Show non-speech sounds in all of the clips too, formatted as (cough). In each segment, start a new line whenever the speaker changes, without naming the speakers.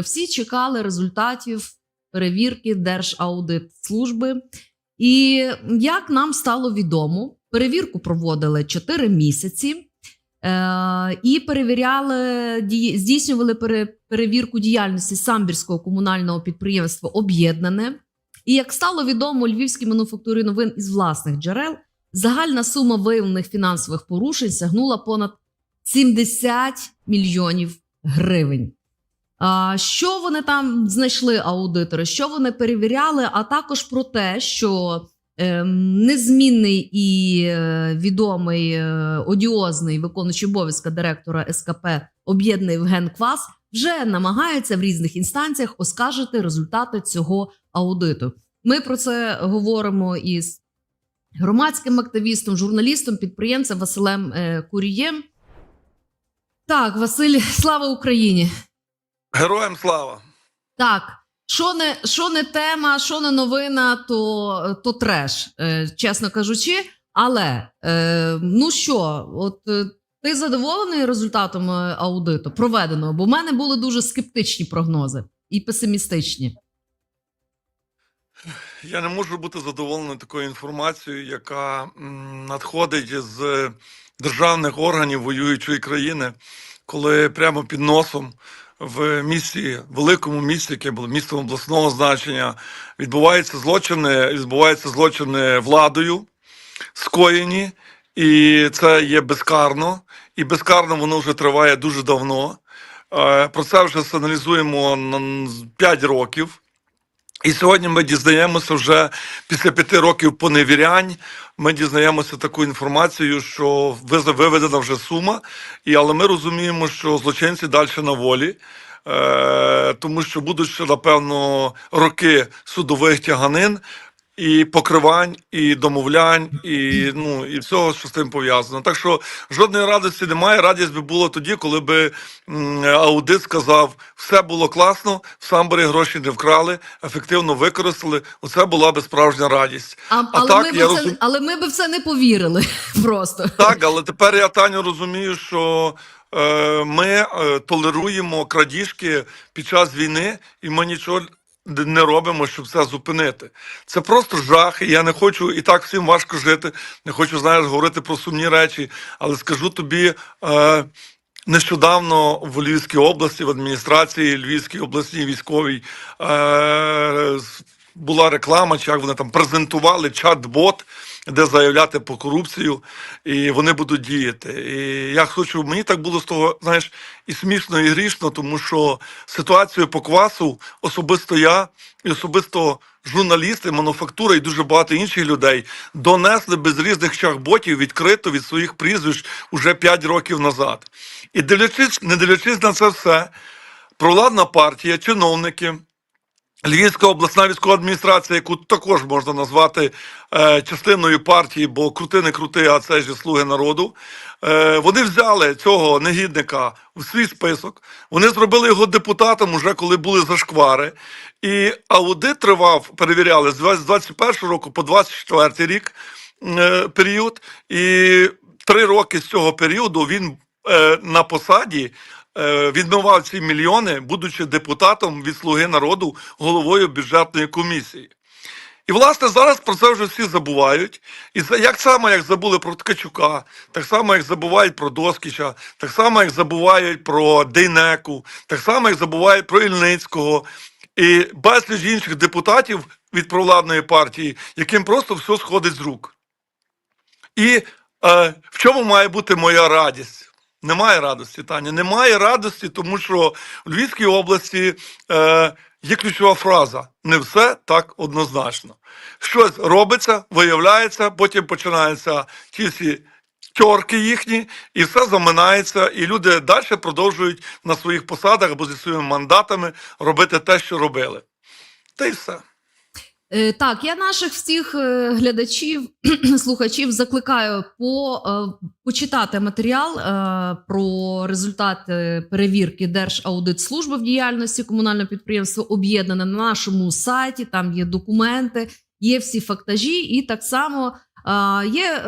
Всі чекали результатів перевірки Держаудитслужби. І як нам стало відомо, перевірку проводили 4 місяці. Е, і перевіряли здійснювали пере- перевірку діяльності самбірського комунального підприємства Об'єднане. І як стало відомо Львівській мануфактурі новин із власних джерел, загальна сума виявлених фінансових порушень сягнула понад 70 мільйонів гривень. Що вони там знайшли аудитори? Що вони перевіряли? А також про те, що ем, незмінний і е, відомий е, одіозний виконуючий обов'язка директора СКП об'єднаний Євген Квас вже намагається в різних інстанціях оскаржити результати цього аудиту. Ми про це говоримо із громадським активістом, журналістом, підприємцем Василем е, Курієм. Так, Василь, (laughs) слава Україні!
Героям слава!
Так, що не, що не тема, що не новина, то, то треш, е, чесно кажучи. Але е, ну що, от е, ти задоволений результатом аудиту проведеного? Бо в мене були дуже скептичні прогнози і песимістичні.
Я не можу бути задоволений такою інформацією, яка надходить з державних органів воюючої країни, коли прямо під носом в місті, великому місті, яке було містом обласного значення, відбуваються злочини, відбуваються злочини владою, скоєні, і це є безкарно. І безкарно воно вже триває дуже давно. Е, Про це вже сигналізуємо на 5 років. І сьогодні ми дізнаємося вже після п'яти років поневірянь. Ми дізнаємося таку інформацію, що виведена вже сума, і але ми розуміємо, що злочинці далі на волі. Е, тому що будуть ще, напевно, роки судових тяганин і покривань, і домовлянь, і ну і всього, що з тим пов'язано. Так що жодної радості немає. Радість би була тоді, коли би м, аудит сказав, все було класно, в самборі гроші не вкрали, ефективно використали. Оце була би справжня радість.
А, але,
так,
ми
я
це,
розум-
але ми би в це не повірили (laughs) просто.
Так, але тепер я Таню розумію, що е, ми е, толеруємо крадіжки під час війни, і ми нічого не робимо, щоб це зупинити. Це просто жах. Я не хочу і так всім важко жити. Не хочу знаєш говорити про сумні речі, але скажу тобі. Е, Нещодавно в Львівській області, в адміністрації Львівській обласній військовій е, була реклама, чи як вони там презентували чат-бот, де заявляти про корупцію, і вони будуть діяти. І я хочу, мені так було з того, знаєш, і смішно, і грішно, тому що ситуацію по квасу особисто я і особисто журналісти, мануфактура і дуже багато інших людей донесли без різних чат-ботів відкрито від своїх прізвищ уже 5 років назад. І дивлячись, не дивлячись на це все, провладна партія, чиновники. Львівська обласна військова адміністрація, яку також можна назвати е, частиною партії, бо крути не крути, а це ж слуги народу. Е, вони взяли цього негідника в свій список. Вони зробили його депутатом, уже коли були зашквари. І аудит тривав, перевіряли з 21 року по 24 рік е, період. І три роки з цього періоду він е, на посаді відмивав ці мільйони, будучи депутатом від Слуги народу, головою бюджетної комісії. І, власне, зараз про це вже всі забувають. І як само, як забули про Ткачука, так само, як забувають про Доскіча, так само, як забувають про Дейнеку, так само, як забувають про Ільницького і безліч інших депутатів від провладної партії, яким просто все сходить з рук. І е, в чому має бути моя радість? Немає радості, Таня. Немає радості, тому що в Львівській області е, є ключова фраза: не все так однозначно. Щось робиться, виявляється, потім починаються ті всі тьорки їхні, і все заминається, і люди далі продовжують на своїх посадах або зі своїми мандатами робити те, що робили. Та й все.
Е, Так, я наших всіх е, глядачів, (clears throat) слухачів закликаю по, е, почитати матеріал про результати перевірки Держаудитслужби в діяльності комунального підприємства об'єднане на нашому сайті. Там є документи, є всі фактажі, і так само є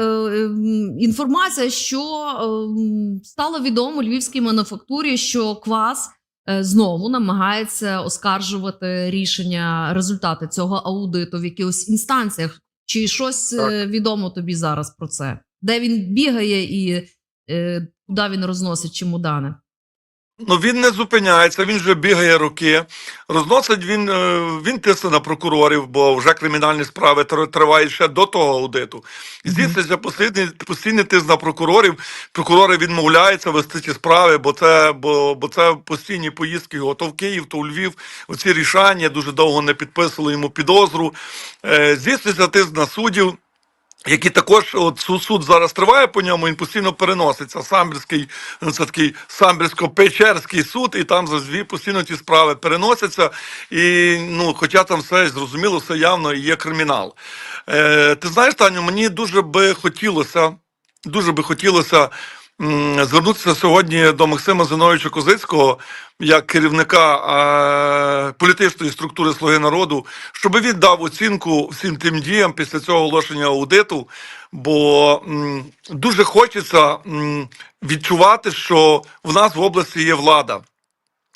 інформація, що е, стало відомо львівській мануфактурі, що квас. Е, знову намагається оскаржувати рішення, результати цього аудиту в якихось інстанціях. Чи щось так. відомо тобі зараз про це? Де він бігає і е, куди він розносить чемодани?
Ну він не зупиняється, він вже бігає роки. Розносить він, е, він тисне на прокурорів, бо вже кримінальні справи тривають ще до того аудиту. І здійснюється постійний, постійний тиск на прокурорів. Прокурори відмовляються вести ці справи, бо це, бо, бо це постійні поїздки його то в Київ, то у Львів. Оці рішання дуже довго не підписували йому підозру. Е, Здійснюється тиск на суддів. Які також от суд, зараз триває по ньому, він постійно переноситься. Самбірський, ну, це такий самбірсько-печерський суд, і там зазві постійно ті справи переносяться. І ну, хоча там все зрозуміло, все явно і є кримінал. Е, ти знаєш, Таню, мені дуже би хотілося, дуже би хотілося звернутися сьогодні до Максима Зиновича Козицького як керівника е, політичної структури Слуги народу, щоб він дав оцінку всім тим діям після цього оголошення аудиту. Бо дуже хочеться відчувати, що в нас в області є влада.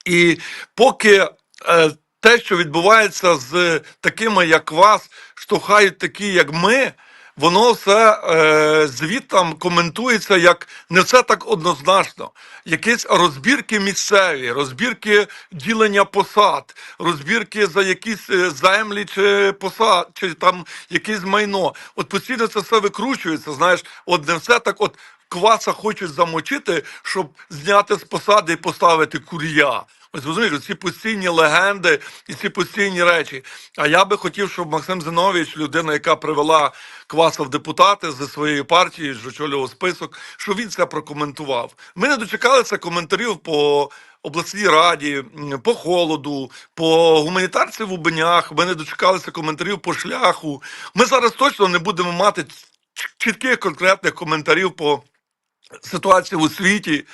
І поки е, те, що відбувається з такими, як вас, штовхають такі, як ми, воно все е, звідтам коментується як не все так однозначно. Якісь розбірки місцеві, розбірки ділення посад, розбірки за якісь е, землі чи посад, чи там якесь майно. От постійно це все викручується. Знаєш, от не все так, от кваса хочуть замочити, щоб зняти з посади і поставити курія. Ось розумієш, ці постійні легенди і ці постійні речі. А я би хотів, щоб Максим Зинович, людина, яка привела кваса депутати зі своєї партії, що очолював список, щоб він це прокоментував. Ми не дочекалися коментарів по обласній раді, по холоду, по гуманітарці в Убенях. Ми не дочекалися коментарів по шляху. Ми зараз точно не будемо мати чітких конкретних коментарів по ситуації у світі.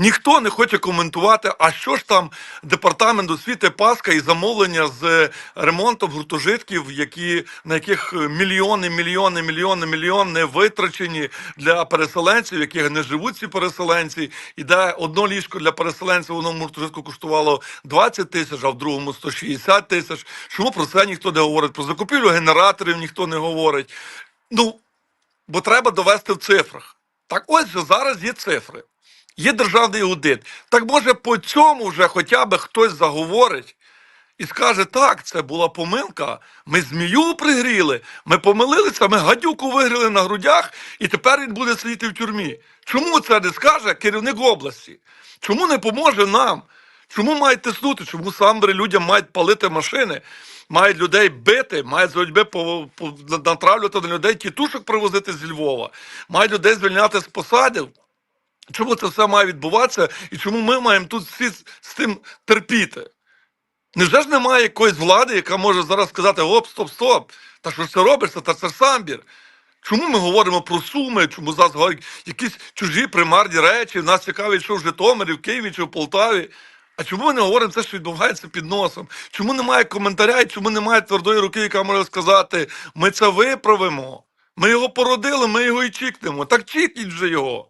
Ніхто не хоче коментувати, а що ж там департамент освіти Паска і замовлення з ремонтом гуртожитків, які на яких мільйони, мільйони, мільйони, мільйони витрачені для переселенців, яких не живуть ці переселенці, і де одно ліжко для переселенців в одному гуртожитку коштувало 20 тисяч, а в другому 160 тисяч. Чому про це ніхто не говорить? Про закупівлю генераторів ніхто не говорить. Ну бо треба довести в цифрах. Так ось зараз є цифри. Є державний аудит. Так може по цьому вже хоча б хтось заговорить і скаже, так, це була помилка. Ми змію пригріли, ми помилилися, ми гадюку вигріли на грудях, і тепер він буде сидіти в тюрмі. Чому це не скаже керівник області? Чому не поможе нам? Чому мають тиснути? Чому самбри людям мають палити машини, мають людей бити, мають за людьми по, по, натравлювати на людей тітушок привозити зі Львова, мають людей звільняти з посадів? Чому це все має відбуватися і чому ми маємо тут всі з, з тим терпіти? Невже ж немає якоїсь влади, яка може зараз сказати: оп, стоп, стоп, та що ж це робиться, та це самбір. Чому ми говоримо про суми? Чому зараз говорять якісь чужі примарні речі? Нас цікавить, що в Житомирі, в Києві чи в Полтаві. А чому ми не говоримо це, що відбувається під носом? Чому немає коментаря і чому немає твердої руки, яка може сказати, ми це виправимо? Ми його породили, ми його і чікнемо. Так чікніть вже його.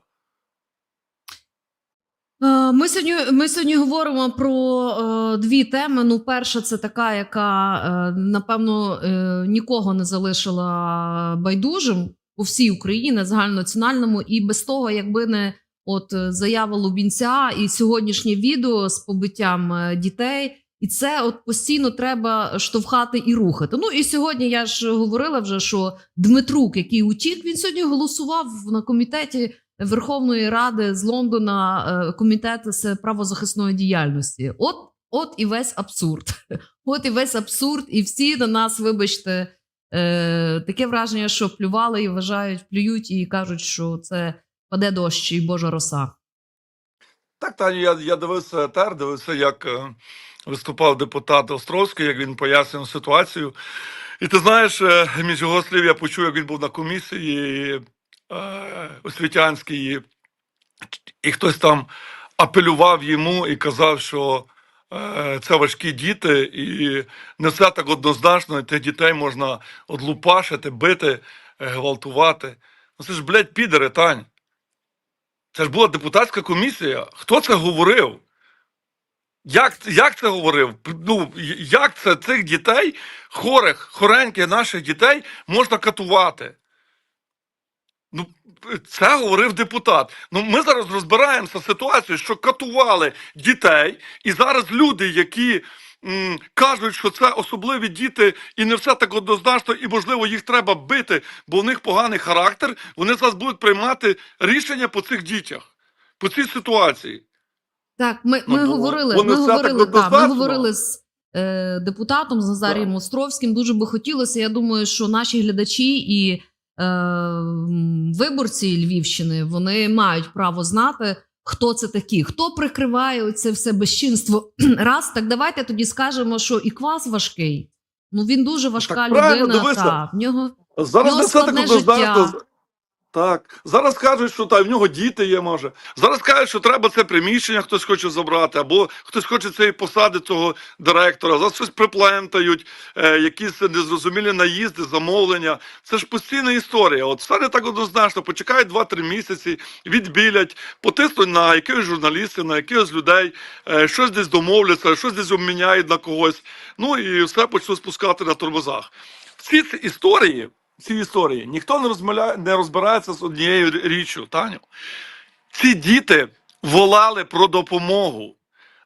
Е, Ми сьогодні, ми сьогодні говоримо про е, дві теми. Ну, перша це така, яка е, напевно е, нікого не залишила байдужим у всій Україні, загальнонаціональному, і без того, якби не от е, заява Лубінця і сьогоднішнє відео з побиттям е, дітей. І це от постійно треба штовхати і рухати. Ну і сьогодні я ж говорила вже, що Дмитрук, який утік, він сьогодні голосував на комітеті Верховної Ради з Лондона е, комітет з правозахисної діяльності. От, от і весь абсурд. (laughs) От і весь абсурд, і всі на нас, вибачте, таке враження, що плювали і вважають, плюють і кажуть, що це паде дощ і Божа роса.
Так, Таню, я, я дивився етер, дивився, як е, виступав депутат Островський, як він пояснював ситуацію. І ти знаєш, е, між його слів я почув, як він був на комісії е, освітянській, і, і хтось там апелював йому і казав, що е, це важкі діти, і не все так однозначно, і тих дітей можна одлупашити, бити, е, гвалтувати. Ну це ж, блядь, підери, Тань. Це ж була депутатська комісія. Хто це говорив? Як, як це говорив? Ну, як це цих дітей, хворих, хореньких наших дітей можна катувати? Ну, це говорив депутат. Ну, ми зараз розбираємося з ситуацією, що катували дітей, і зараз люди, які кажуть, що це особливі діти, і не все так однозначно, і можливо їх треба бити, бо в них поганий характер. Вони зараз будуть приймати рішення по цих дітях, по цій ситуації.
Так, ми,
Ну,
ми
бо
говорили, ми говорили, так, ми говорили з е, депутатом з Назарієм Островським. Дуже би хотілося. Я думаю, що наші глядачі і е, виборці Львівщини вони мають право знати, хто це такі, хто прикриває це все безчинство. (clears throat) Раз, так давайте тоді скажемо, що і квас важкий. Ну він дуже важка
так
людина.
дивися.
Та, в нього
Зараз
нього
так
складне життя.
Так, зараз кажуть, що та, в нього діти є, може. Зараз кажуть, що треба це приміщення, хтось хоче забрати, або хтось хоче цієї посади цього директора. Зараз щось приплентають, е, якісь незрозумілі наїзди, замовлення. Це ж постійна історія. От все не так однозначно. Почекають 2-3 місяці, відбілять, потиснуть на якихось журналістів, на якихось людей, е, щось десь домовляться, щось десь обміняють на когось. Ну і все почнуть спускати на тормозах. Всі ці історії ці історії. Ніхто не розмовляє, не розбирається з однією річчю, Таню. Ці діти волали про допомогу.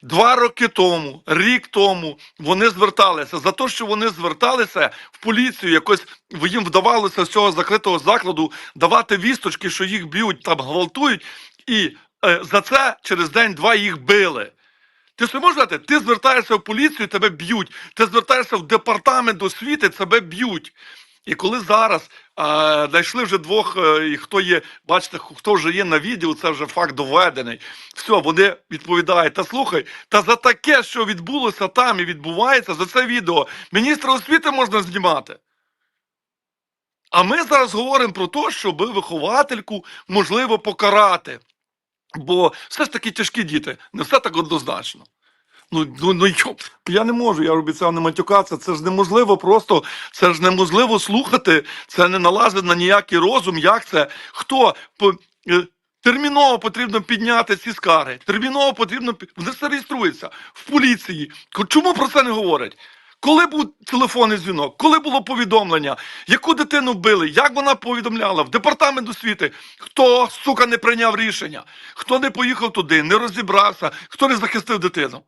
Два роки тому, рік тому вони зверталися за те, що вони зверталися в поліцію, якось їм вдавалося з цього закритого закладу давати вісточки, що їх б'ють, там гвалтують, і е, за це через день-два їх били. Ти що можеш сказати? Ти звертаєшся в поліцію, тебе б'ють. Ти звертаєшся в департамент освіти, тебе б'ють. І коли зараз е, знайшли вже двох, е, і хто є, бачите, хто вже є на відео, це вже факт доведений. Все, вони відповідають. Та слухай, та за таке, що відбулося там і відбувається, за це відео міністра освіти можна знімати. А ми зараз говоримо про те, щоб виховательку можливо покарати. Бо все ж таки тяжкі діти, не все так однозначно. Ну, ну, ну я не можу, я обіцяв не матюкатися. Це ж неможливо просто, це ж неможливо слухати, це не налазить на ніякий розум. Як це? Хто? По- е, Терміново потрібно підняти ці скарги. Терміново потрібно вони все реєструються в поліції. Чому про це не говорять? Коли був телефонний дзвінок, коли було повідомлення, яку дитину били, як вона повідомляла в департамент освіти, хто сука не прийняв рішення, хто не поїхав туди, не розібрався, хто не захистив дитину.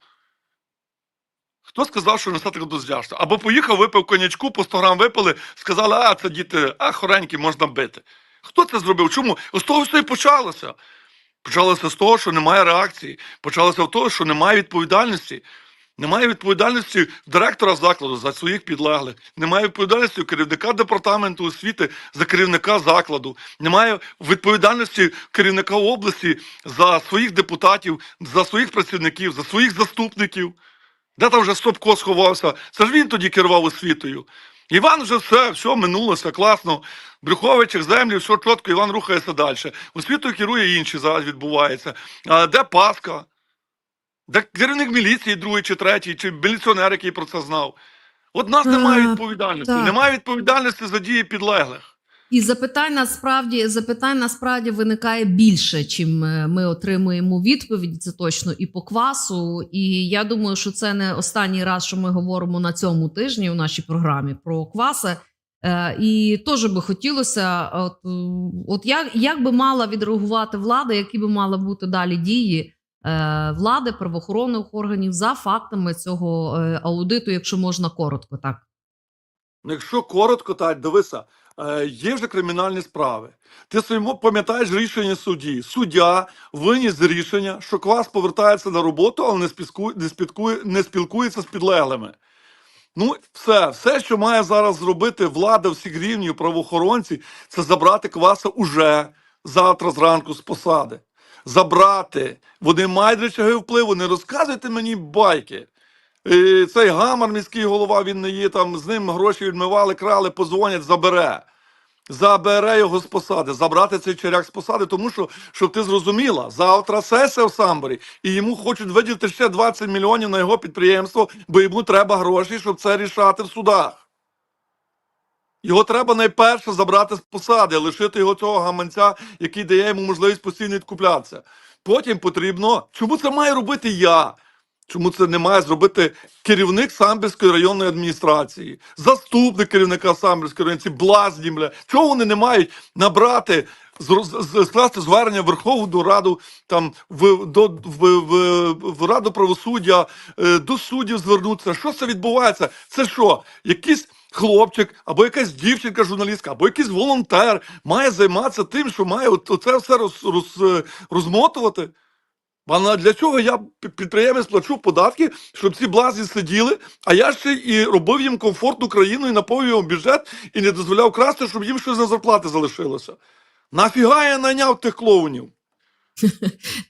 Хто сказав, що все так? Або поїхав, випив конячку, по 100 грам випили, сказали, а це діти, а хоренькі можна бити. Хто це зробив? Чому? З того все і почалося. Почалося з того, що немає реакції. Почалося з того, що немає відповідальності. Немає відповідальності директора закладу за своїх підлеглих, немає відповідальності керівника департаменту освіти за керівника закладу, немає відповідальності керівника області за своїх депутатів, за своїх працівників, за своїх заступників. Де там вже Стопко сховався? Це ж він тоді керував освітою. Іван вже все, все минулося, класно. Брюховичах землі, все чітко, Іван рухається далі. Освітою керує інші зараз відбувається. А де Паска? Де керівник міліції, другий чи третій, чи міліціонер, який про це знав? От нас немає відповідальності. Немає відповідальності за дії підлеглих.
І запитань насправді запитань насправді виникає більше, чим е, ми отримуємо відповіді. Це точно і по квасу. І я думаю, що це не останній раз, що ми говоримо на цьому тижні у нашій програмі про кваси. Е, І теж би хотілося, от, е, от як, як би мала відреагувати влада, які би мали бути далі дії влади, правоохоронних органів за фактами цього аудиту, якщо можна коротко, так.
Ну, Якщо коротко, так, дивися, є вже кримінальні справи. Ти своєму пам'ятаєш рішення судді. Суддя виніс рішення, що квас повертається на роботу, але не, спілкує, не, спілкує, не спілкується з підлеглими. Ну, все, все, що має зараз зробити влада всіх рівнів, правоохоронці, це забрати кваса уже завтра зранку з посади. Забрати. Вони мають речаги впливу. Не розказуйте мені байки. Е, Цей гамар, міський голова, він не є там, з ним гроші відмивали, крали, позвонять, забере. Забере його з посади, забрати цей черяк з посади, тому що, щоб ти зрозуміла, завтра сесія в Самборі, і йому хочуть виділити ще 20 мільйонів на його підприємство, бо йому треба гроші, щоб це рішати в судах. Його треба найперше забрати з посади, лишити його цього гаманця, який дає йому можливість постійно відкуплятися. Потім потрібно. Чому це має робити я? Чому це не має зробити керівник Самбірської районної адміністрації, заступник керівника Самбірської районної, ці блазні, бля. Чого вони не мають набрати, скласти звернення в Верховну Раду, там, в, до, в, в, в Раду правосуддя, е, до суддів звернутися? Що це відбувається? Це що? Якийсь хлопчик, або якась дівчинка журналістка, або якийсь волонтер має займатися тим, що має от, оце все роз, роз, е, розмотувати? А на- для чого я підприємець плачу податки, щоб ці блазі сиділи, а я ще і робив їм комфортну країну і наповнював бюджет і не дозволяв красти, щоб їм щось на зарплати залишилося. Нафіга я найняв тих клоунів? (laughs)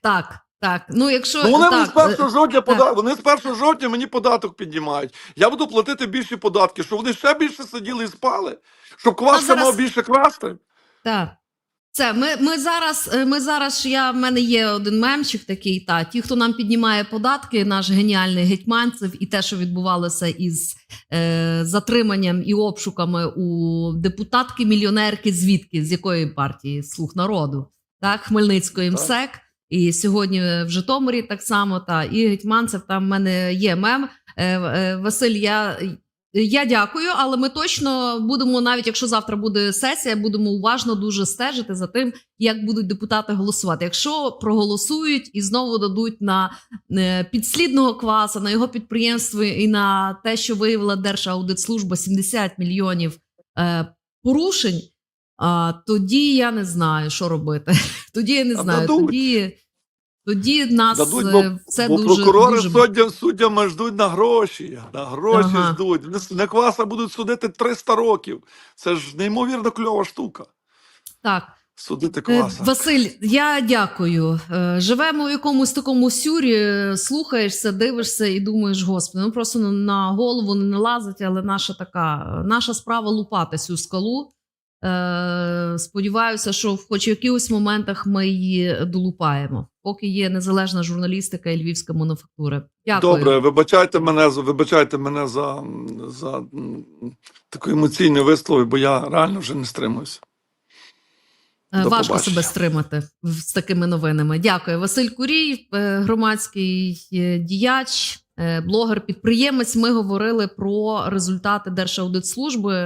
Так, так. Ну, якщо
Ну вони
так,
з 1
е,
жовтня пода... вони з 1 жовтня мені податок піднімають. Я буду платити більші податки, щоб вони ще більше сиділи і спали, щоб квас ще
зараз-
мав більше красти.
Так. Це ми, ми зараз. е, Ми зараз я в мене є один мемчик такий. Та ті, хто нам піднімає податки, наш геніальний гетьманцев, і те, що відбувалося із е, затриманням і обшуками у депутатки мільйонерки, звідки з якої партії Слуг народу, так Хмельницької МСЕК. І сьогодні в Житомирі так само. Та і гетьманцев там в мене є мем. Е, е, Василь, я я дякую, але ми точно будемо, навіть якщо завтра буде сесія, будемо уважно дуже стежити за тим, як будуть депутати голосувати. Якщо проголосують і знову дадуть на е, підслідного кваса, на його підприємство і на те, що виявила Держаудитслужба 70 мільйонів е, порушень. Тоді я не знаю, що робити. (laughs) Тоді я не знаю. Тоді, тоді нас
Дадуть,
е,
бо,
це
бо
дуже
прокурори
дуже
суддям, суддями ждуть на гроші. На гроші
Ага.
ждуть. На кваса будуть судити 300 років. Це ж неймовірно кльова штука.
так.
Судити
Е,
кваса.
Василь, я дякую. Е, Живемо в якомусь такому сюрі, слухаєшся, дивишся і думаєш, господи, ну просто на голову не налазить, але наша така наша справа лупати цю скалу. Е, Сподіваюся, що в хоч в якихось моментах ми її долупаємо, поки є незалежна журналістика і львівська мануфактура. Дякую.
Добре, вибачайте мене, вибачайте мене за, за таку емоційну вислову, бо я реально вже не стримуюся.
Е,
До
Важко
побачення.
себе стримати з такими новинами. Дякую. Василь Курій, е, громадський діяч, блогер, підприємець. Ми говорили про результати Держаудитслужби.